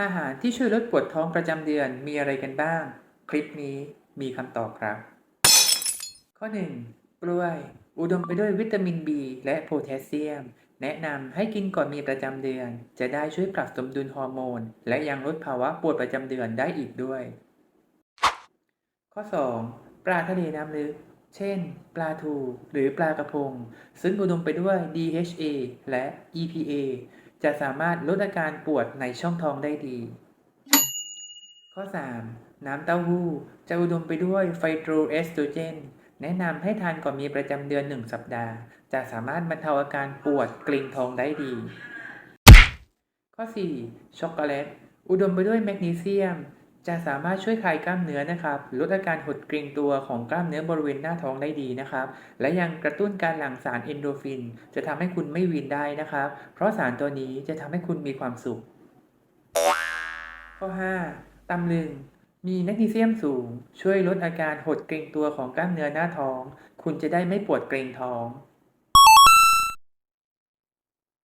อาหารที่ช่วยลดปวดท้องประจำเดือนมีอะไรกันบ้าง คลิปนี้มีคำตอบครับ ข้อ 1. กล้วย อุดมไปด้วยวิตามิน B และโพแทสเซียม แนะนำให้กินก่อนมีประจำเดือน จะได้ช่วยปรับสมดุลฮอร์โมน และยังลดภาวะปวดประจำเดือนได้อีกด้วย ข้อ 2. ปลาทะเลน้ำลึกเช่น ปลาทู หรือปลากระพง ซึ่งอุดมไปด้วย DHA และ EPA จะสามารถลดอาการปวดในช่องท้องได้ดี ข้อ 3. น้ำเต้าหู้จะอุดมไปด้วยไฟโตรเอสโตรเจน แนะนำให้ทานก่อนมีประจำเดือน 1 สัปดาห์ จะสามารถบรรเทาอาการปวดกลิ่นท้องได้ดี ข้อ 4. ช็อกโกแลตอุดมไปด้วยแมกนีเซียม จะสามารถช่วยคลายกล้ามเนื้อนะครับลดอาการหดเกร็งตัวของกล้ามเนื้อบริเวณหน้าท้องได้ดีนะครับ และยังกระตุ้นการหลั่งสารเอนโดฟิน จะทำให้คุณไม่วีนได้นะครับ เพราะสารตัวนี้จะทำให้คุณมีความสุข ข้อ 5. ตำลึง มีแมกนีเซียมสูง ช่วยลดอาการหดเกร็งตัวของกล้ามเนื้อหน้าท้อง คุณจะได้ไม่ปวดเกร็งท้อง